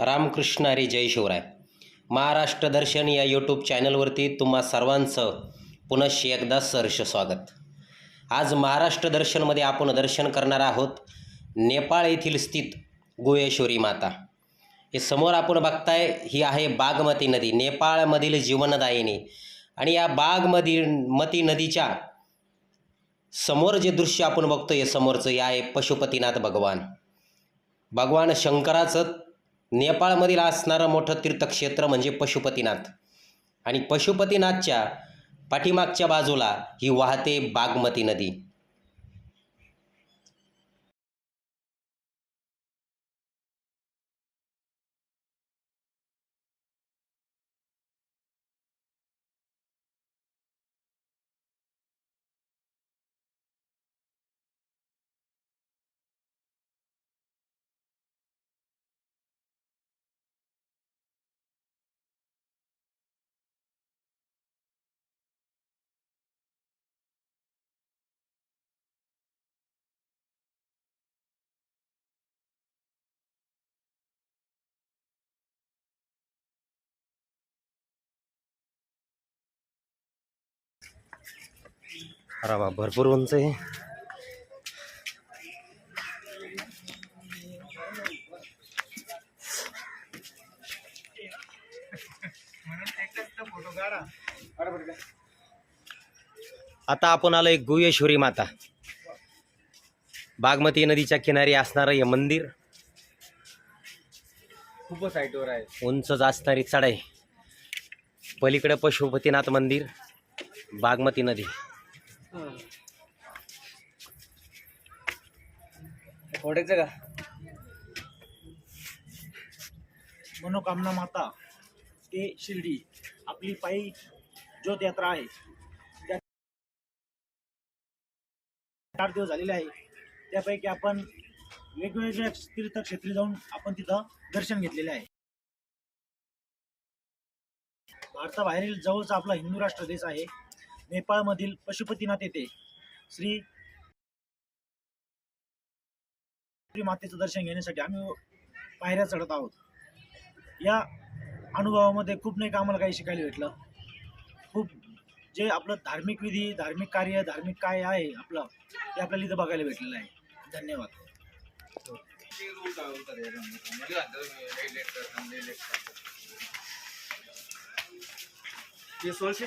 रामकृष्ण हरी जय शिवराय. महाराष्ट्र दर्शन या यूट्यूब चॅनलवरती तुम्हा सर्वांचं पुनश्च एकदा सहर्ष स्वागत. आज महाराष्ट्र दर्शनमध्ये आपण दर्शन करणार आहोत नेपाळ येथील स्थित गुहेश्वरी माता. हे समोर आपण बघताय ही आहे बागमती नदी नेपाळमधील जीवनदायिनी. आणि या बागमधी मती नदीच्या समोर जे दृश्य आपण बघतो हे समोरचं हे आहे पशुपतीनाथ भगवान. भगवान शंकराचं नेपाळमधील असणारं मोठं तीर्थक्षेत्र म्हणजे पशुपतीनाथ. आणि पशुपतीनाथच्या पाठीमागच्या बाजूला ही वाहते बागमती नदी. अरे वा भरपूर उंच आहे. आता आपण आलोय गुहेश्वरी माता. बागमती नदीच्या किनारी असणारं हे मंदिर. खूपच हाईटवर आहे. उंच असणारी चढाई. पलीकडे पशुपतीनाथ मंदिर बागमती नदी. फोडायचं का? मनोकामना माता ते शिर्डी आपली पायी ज्योत यात्रा आहे. त्या चार दिवस झालेले आहे. त्यापैकी आपण वेगवेगळ्या तीर्थक्षेत्री जाऊन आपण तिथं दर्शन घेतलेले आहे. भारताबाहेरील जवळचा आपला हिंदू राष्ट्र देश आहे. नेपाळमधील पशुपतीनाथ येथे श्री श्री मातेचं दर्शन घेण्यासाठी आम्ही पायऱ्या चढत आहोत. या अनुभवामध्ये खूप नाही का आम्हाला काही शिकायला भेटलं. खूप जे आपलं धार्मिक विधी धार्मिक कार्य धार्मिक काय आहे आपलं ते आपल्याला इथं बघायला भेटलेलं आहे. धन्यवाद. ये सोळशे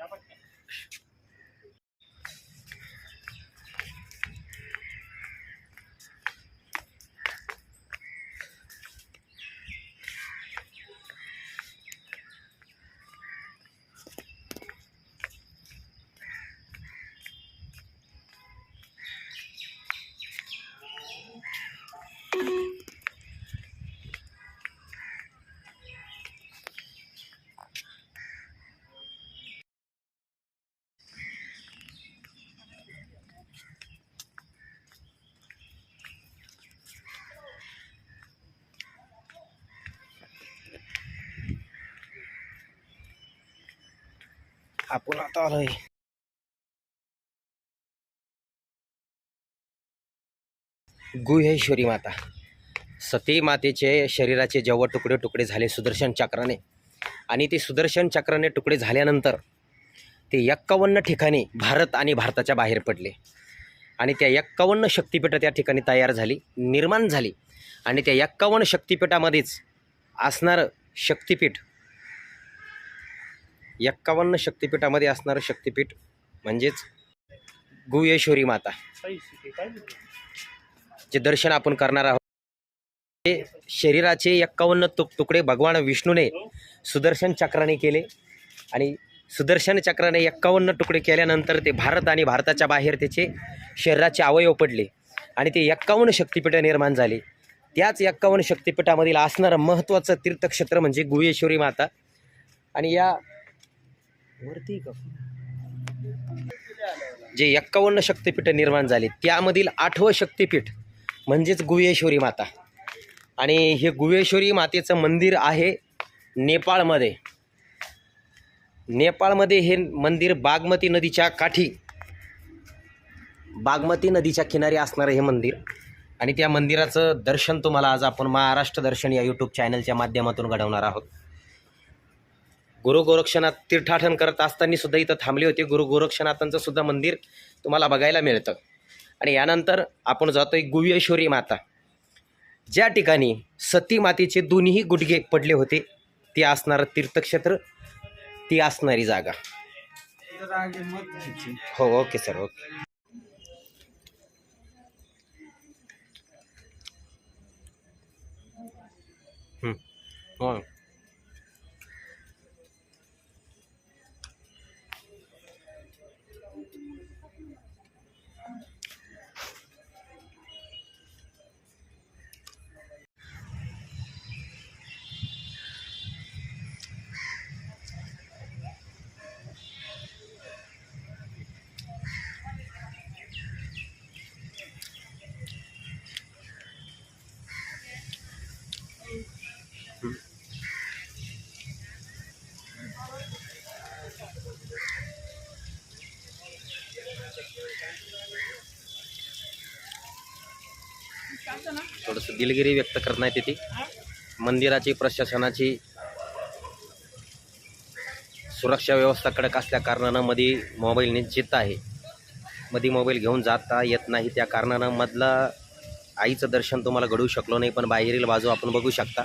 dapat आपण आता आलोय. गुहेश्वरी माता. सती मातेचे शरीराचे जेव्हा तुकडे तुकडे झाले सुदर्शन चक्राने आणि ते सुदर्शन चक्राने तुकडे झाल्यानंतर ते एक्कावन्न ठिकाणी भारत आणि भारताच्या बाहेर पडले. आणि त्या एक्कावन्न शक्तिपीठं त्या ठिकाणी तयार झाली निर्माण झाली. आणि त्या एक्कावन्न शक्तिपीठामध्येच असणारं शक्तिपीठ एक्कावन्न शक्तिपीठामध्ये असणारं शक्तिपीठ म्हणजेच गुहेश्वरी माता. जे दर्शन आपण करणार आहोत ते शरीराचे एक्कावन्न तुक तुकडे भगवान विष्णूने सुदर्शन चक्राने केले आणि सुदर्शन चक्राने एक्कावन्न तुकडे केल्यानंतर ते भारत आणि भारताच्या बाहेर त्याचे शरीराचे अवयव पडले आणि ते एक्कावन्न शक्तिपीठं निर्माण झाली. त्याच एक्कावन्न शक्तिपीठामधील असणारं महत्त्वाचं तीर्थक्षेत्र म्हणजे गुहेश्वरी माता. आणि या वरती का? जे एक्कावन्न शक्तीपीठ निर्माण झाली त्यामधील आठवं शक्तिपीठ म्हणजेच गुहेश्वरी माता. आणि हे गुहेश्वरी मातेचं मंदिर आहे नेपाळमध्ये. नेपाळमध्ये हे मंदिर बागमती नदीच्या काठी बागमती नदीच्या किनारी असणारं हे मंदिर. आणि त्या मंदिराचं दर्शन तुम्हाला आज आपण महाराष्ट्र दर्शन या यूट्यूब चॅनलच्या माध्यमातून घडवणार आहोत. गुरु गोरक्षनाथ तीर्थाटन करत असताना सुद्धा इथं थांबले होते. गुरु गोरक्षनाथांचं सुद्धा मंदिर तुम्हाला बघायला मिळतं. आणि यानंतर आपण जातोय गुह्येश्वरी माता. ज्या ठिकाणी सती मातेचे दोन्ही गुडघे पडले होते ती असणारं तीर्थक्षेत्र ती असणारी जागा. हो ओके सर ओके. हो. थोडंसं दिलगिरी व्यक्त करण्यात येते मंदिराची प्रशासनाची सुरक्षा व्यवस्था कडक असल्या कारणानं मध्ये मोबाईल निश्चित आहे. मध्ये मोबाईल घेऊन जाता येत नाही. त्या कारणानं मधलं आईचं दर्शन तुम्हाला घडवू शकलो नाही पण बाहेरील बाजू आपण बघू शकता.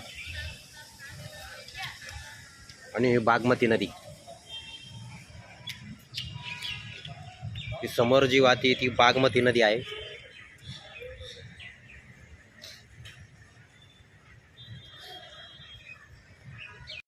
आणि बागमती नदी. ती समोर जी वाहते ती बागमती नदी आहे.